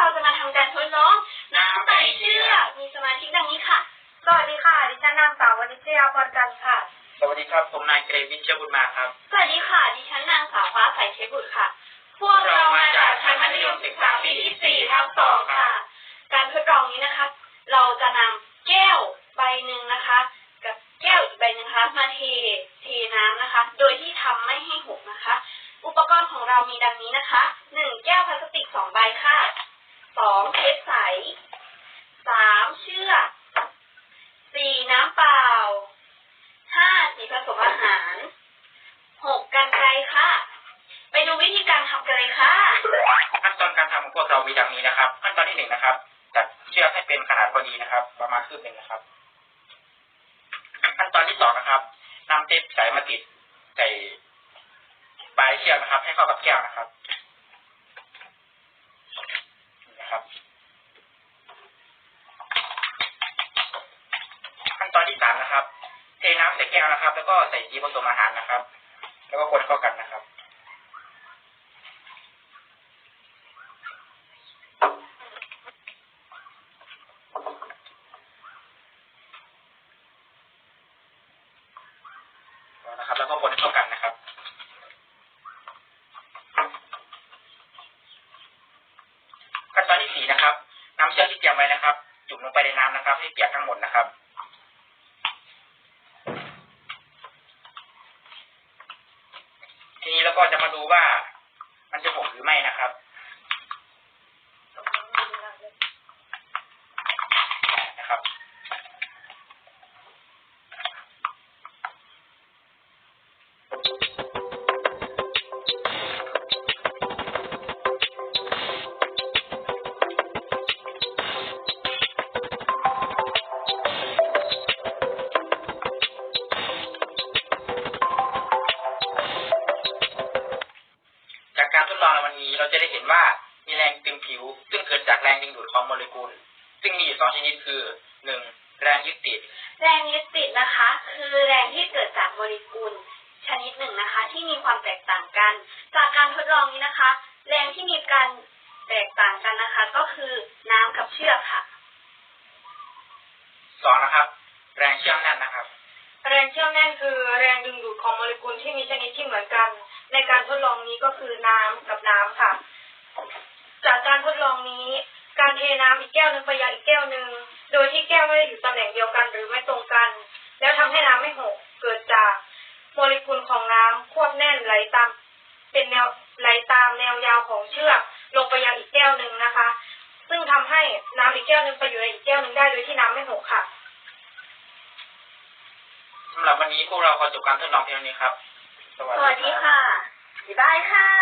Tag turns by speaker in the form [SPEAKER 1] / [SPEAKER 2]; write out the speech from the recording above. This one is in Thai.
[SPEAKER 1] เราจะมาทำการทดลองน้ำใส่เชือกมีสมาชิกดังนี้ค่ะ
[SPEAKER 2] สวัสดีค่ะ ดิฉันนางสาววณิชยาพรจันทร์ค่ะ
[SPEAKER 3] สวัสดีครับ ผมนายเกรวิชเชยบุญมาครับ
[SPEAKER 1] สวัสดีค่ะ ดิฉันนางสาวฟ้าใสเชฟบุตรค่ะ พวกเรามาจากชั้นมัธยมศึกษาปีที่สี่ทับสองค่ะ การทดลองนี้นะคะ เราจะนำแก้วใบหนึ่งนะคะ กับแก้วอีกใบหนึ่งนะคะมาเทเทน้ำนะคะ โดยที่ทำไม่ให้หกนะคะ อุปกรณ์ของเรามีดังนี้นะคะหนึ่งแก้วพลาสติกสองใบค่ะ สองเทปใสสามเชือกสี่น้ำเปล่าห้าสีผสมอาหารหกกันไกรค่ะ ไปดูวิธีการทำกันเลยค่ะ
[SPEAKER 3] ขั้นตอนการทำของพวกเรามีดังนี้นะครับ ขั้นตอนที่หนึ่งนะครับจัดเชือกให้เป็นขนาดพอดีนะครับ ประมาณคืบหนึ่งนะครับ ขั้นตอนที่สองนะครับนำเทปใสมาติดใส่ปลายเชือกนะครับ ให้เข้ากับแก้วนะครับนี่นะครับ ขั้นตอนที่สามนะครับ เทน้ำใส่แก้วนะครับ แล้วก็ใส่สีผสมอาหารนะครับ แล้วก็คนเข้ากันนะครับนะครับ แล้วก็คนเข้ากันนะครับขั้นตอนที่สี่นะครับนำเชือกที่เตรียมไว้นะครับ จุ่มลงไปในน้ำนะครับ ให้เปียกทั้งหมดนะครับ ทีนี้เรา ก็จะมาดูว่า มันจะหกหรือไม่นะครับนะครับ กการทดลองในวันนี้เราจะได้เห็นว่ามีแรงตึงผิว ซึ่งเกิดจากแรงดึงดูดของโมเลกุล ซึ่งมีอยู่สองชนิดคือหนึ่งแรงยึดติด
[SPEAKER 1] แรงยึดติดนะคะ คือแรงที่เกิดจากโมเลกุล ชนิดหนึ่งนะคะ ที่มีความแตกต่างกัน จากการทดลองนี้นะคะ แรงที่มีการแตกต่างกันนะคะ ก็คือน้ำกับเชือกค่ะ
[SPEAKER 3] สองนะครับ แรงเชื่อมแน่นนะครับ
[SPEAKER 2] แรงเชื่อมแน่นคือแรงดึงดูดของโมเลกุลที่มีชนิดที่เหมือนกัน ในการทดลองนี้ก็คือน้ำกับน้ำค่ะ จากการทดลองนี้ การเทน้ำอีกแก้วหนึ่งไปยังอีกแก้วหนึ่งโดยที่แก้วไม่ได้อยู่ตำแหน่งเดียวกันหรือไม่ตรงกัน แล้วทำให้น้ำไม่หกเกิดจากโมเลกุลของน้ำควบแน่นไหลตาม เป็นแนวไหลตามแนวยาวของเชือกลงไปยังอีกแก้วหนึ่งนะคะ ซึ่งทำให้น้ำอีกแก้วหนึ่งไปอยู่ในอีกแก้วหนึ่งได้โดยที่น้ำไม่หกค่ะ
[SPEAKER 3] สำหรับวันนี้พวกเราขอจบการทดลองเพียงนี้ครับ
[SPEAKER 1] สวัสดีค่ะบ๊ายบายค่ะ